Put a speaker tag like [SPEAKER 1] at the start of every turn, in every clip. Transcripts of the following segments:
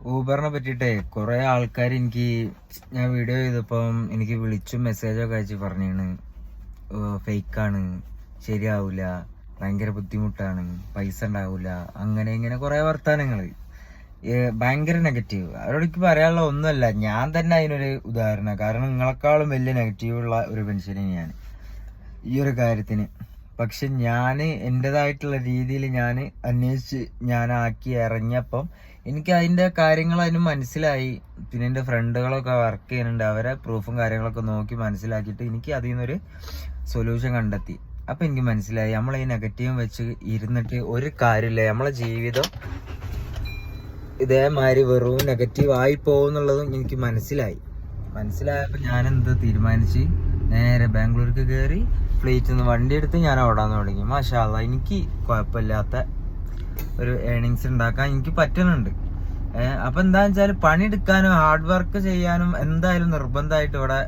[SPEAKER 1] ഊബറിനെ പറ്റിയിട്ടേ കുറെ ആൾക്കാർ എനിക്ക് ഞാൻ വീഡിയോ ചെയ്തപ്പം എനിക്ക് വിളിച്ചും മെസ്സേജൊക്കെ അയച്ച് പറഞ്ഞാണ്. ഫേക്കാണ് ശരിയാവൂല ഭയങ്കര ബുദ്ധിമുട്ടാണ് പൈസ ഉണ്ടാവൂല അങ്ങനെ ഇങ്ങനെ കുറെ വർത്താനങ്ങൾ ഭയങ്കര നെഗറ്റീവ് അവരോട് എനിക്ക് പറയാനുള്ള ഒന്നുമല്ല ഞാൻ തന്നെ അതിനൊരു ഉദാഹരണം. കാരണം നിങ്ങളെക്കാളും വലിയ നെഗറ്റീവ് ഉള്ള ഒരു മനുഷ്യനെ ഞാൻ. ഈ ഒരു കാര്യത്തിന്. പക്ഷെ ഞാൻ എന്റെതായിട്ടുള്ള രീതിയിൽ ഞാൻ അന്വേഷിച്ച് ഞാൻ ആക്കി ഇറങ്ങിയപ്പം എനിക്ക് അതിന്റെ കാര്യങ്ങൾ അതിന് മനസ്സിലായി. പിന്നെ എന്റെ ഫ്രണ്ടുകളൊക്കെ വർക്ക് ചെയ്യുന്നുണ്ട്. അവരെ പ്രൂഫും കാര്യങ്ങളൊക്കെ നോക്കി മനസ്സിലാക്കിയിട്ട് എനിക്ക് അതിൽ നിന്നൊരു സൊല്യൂഷൻ കണ്ടെത്തി. അപ്പം എനിക്ക് മനസ്സിലായി. നമ്മൾ ഈ നെഗറ്റീവ് വെച്ച് ഇരുന്നിട്ട് ഒരു കാര്യമില്ല. നമ്മളെ ജീവിതം ഇതേമാതിരി വെറും നെഗറ്റീവ് ആയി പോകുന്നുള്ളതും എനിക്ക് മനസ്സിലായി. മനസ്സിലായപ്പോൾ ഞാനെന്ത് തീരുമാനിച്ച്? നേരെ ബാംഗ്ലൂർക്ക് കയറി ഫ്ലൈറ്റിൽ നിന്ന് വണ്ടി എടുത്ത് ഞാൻ ഓടാൻ തുടങ്ങി. മാഷാല്ല എനിക്ക് കുഴപ്പമില്ലാത്ത ഒരു ഏണിങ്സ് ഉണ്ടാക്കാൻ എനിക്ക് പറ്റുന്നുണ്ട് അപ്പം എന്താന്ന് വെച്ചാൽ പണിയെടുക്കാനും ഹാർഡ് വർക്ക് ചെയ്യാനും എന്തായാലും നിർബന്ധമായിട്ട് ഇവിടെ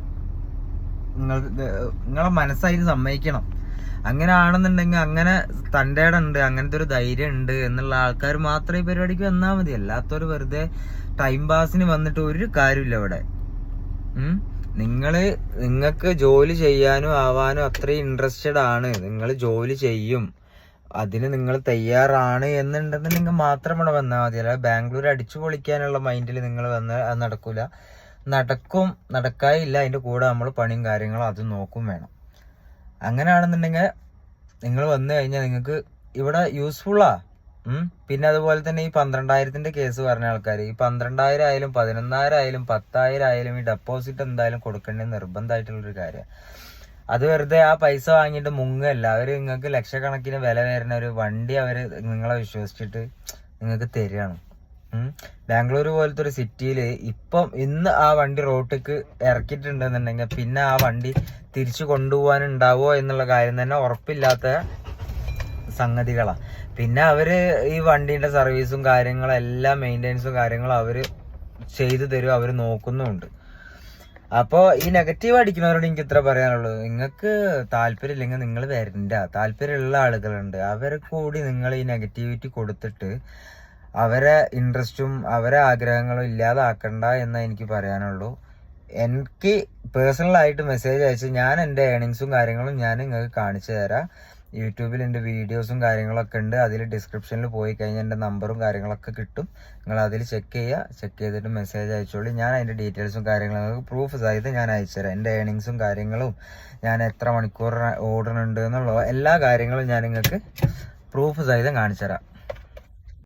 [SPEAKER 1] നിങ്ങൾക്ക് നിങ്ങളെ മനസ്സായിട്ട് സമ്മതിക്കണം. അങ്ങനെ ആണെന്നുണ്ടെങ്കിൽ അങ്ങനെ തന്റെ ഉണ്ട് അങ്ങനത്തെ ഒരു ധൈര്യം ഉണ്ട് എന്നുള്ള ആൾക്കാർ മാത്രമേ ഈ പരിപാടിക്ക് വന്നാൽ മതി. അല്ലാത്തവർ വെറുതെ ടൈം പാസിന് വന്നിട്ട് ഒരു കാര്യമില്ല ഇവിടെ. ഉം. നിങ്ങൾ നിങ്ങൾക്ക് ജോലി ചെയ്യാനും ആവാനും അത്രയും ഇൻട്രസ്റ്റഡ് ആണ്. നിങ്ങൾ ജോലി ചെയ്യും. അതിന് നിങ്ങൾ തയ്യാറാണ് എന്നുണ്ടെന്നുണ്ടെങ്കിൽ മാത്രം ഇവിടെ വന്നാൽ മതി. അല്ലാതെ ബാംഗ്ലൂർ അടിച്ചു പൊളിക്കാനുള്ള മൈൻഡിൽ നിങ്ങൾ വന്ന് നടക്കൂല. നടക്കും. നടക്കായില്ല അതിന്റെ കൂടെ നമ്മൾ പണിയും കാര്യങ്ങളും അത് നോക്കും വേണം. അങ്ങനെയാണെന്നുണ്ടെങ്കിൽ നിങ്ങൾ വന്നു കഴിഞ്ഞാൽ നിങ്ങൾക്ക് ഇവിടെ യൂസ്ഫുള്ളാണ്. പിന്നെ അതുപോലെ തന്നെ ഈ പന്ത്രണ്ടായിരത്തിന്റെ കേസ് പറഞ്ഞ ആൾക്കാർ ഈ പന്ത്രണ്ടായിരം ആയാലും പതിനൊന്നായിരം ആയാലും പത്തായിരം ആയാലും ഈ ഡെപ്പോസിറ്റ് എന്തായാലും കൊടുക്കേണ്ടത് നിർബന്ധമായിട്ടുള്ളൊരു കാര്യമാണ് അത് വെറുതെ ആ പൈസ വാങ്ങിയിട്ട് മുങ്ങല്ല. അവർ നിങ്ങൾക്ക് ലക്ഷക്കണക്കിന് വില വരുന്ന ഒരു വണ്ടി അവർ നിങ്ങളെ വിശ്വസിച്ചിട്ട് നിങ്ങൾക്ക് തരികയാണ്. ബാംഗ്ലൂർ പോലത്തെ ഒരു സിറ്റിയിൽ ഇപ്പം ഇന്ന് ആ വണ്ടി റോട്ടിക്ക് ഇറക്കിയിട്ടുണ്ടെന്നുണ്ടെങ്കിൽ പിന്നെ ആ വണ്ടി തിരിച്ചു കൊണ്ടുപോകാനുണ്ടാവോ എന്നുള്ള കാര്യം തന്നെ ഉറപ്പില്ലാത്ത സംഗതികളാ. പിന്നെ അവർ ഈ വണ്ടീന്റെ സർവീസും കാര്യങ്ങളും എല്ലാ മെയിന്റെനൻസും കാര്യങ്ങളും അവർ ചെയ്തു തരും അവർ നോക്കുന്നുമുണ്ട്. അപ്പോൾ ഈ നെഗറ്റീവ് അടിക്കുന്നവരോട് എനിക്ക് ഇത്ര പറയാനുള്ളൂ. നിങ്ങൾക്ക് താല്പര്യം ഇല്ലെങ്കിൽ നിങ്ങൾ വരണ്ട. താല്പര്യമുള്ള ആളുകളുണ്ട്. അവരെ കൂടി നിങ്ങൾ ഈ നെഗറ്റിവിറ്റി കൊടുത്തിട്ട് അവരെ ഇൻട്രസ്റ്റും അവരെ ആഗ്രഹങ്ങളും ഇല്ലാതാക്കണ്ട എന്ന് എനിക്ക് പറയാനുള്ളൂ. എനിക്ക് പേഴ്സണലായിട്ട് മെസ്സേജ് അയച്ച് ഞാൻ എന്റെ ഏണിങ്സും കാര്യങ്ങളും ഞാൻ നിങ്ങൾക്ക് കാണിച്ചു തരാം. യൂട്യൂബിൽ എന്റെ വീഡിയോസും കാര്യങ്ങളൊക്കെ ഉണ്ട്. അതിൽ ഡിസ്ക്രിപ്ഷനിൽ പോയി കഴിഞ്ഞാൽ എന്റെ നമ്പറും കാര്യങ്ങളൊക്കെ കിട്ടും. നിങ്ങൾ അതിൽ ചെക്ക് ചെയ്യുക ചെക്ക് ചെയ്തിട്ട് മെസ്സേജ് അയച്ചോളൂ. ഞാൻ അതിന്റെ ഡീറ്റെയിൽസും കാര്യങ്ങളും പ്രൂഫ് സഹിതം ഞാൻ അയച്ചുതരാം. എന്റെ ഏണിങ്സും കാര്യങ്ങളും ഞാൻ എത്ര മണിക്കൂർ ഓടുന്നുണ്ട് എന്നുള്ള എല്ലാ കാര്യങ്ങളും ഞാൻ നിങ്ങൾക്ക് പ്രൂഫ് സഹിതം കാണിച്ചു തരാം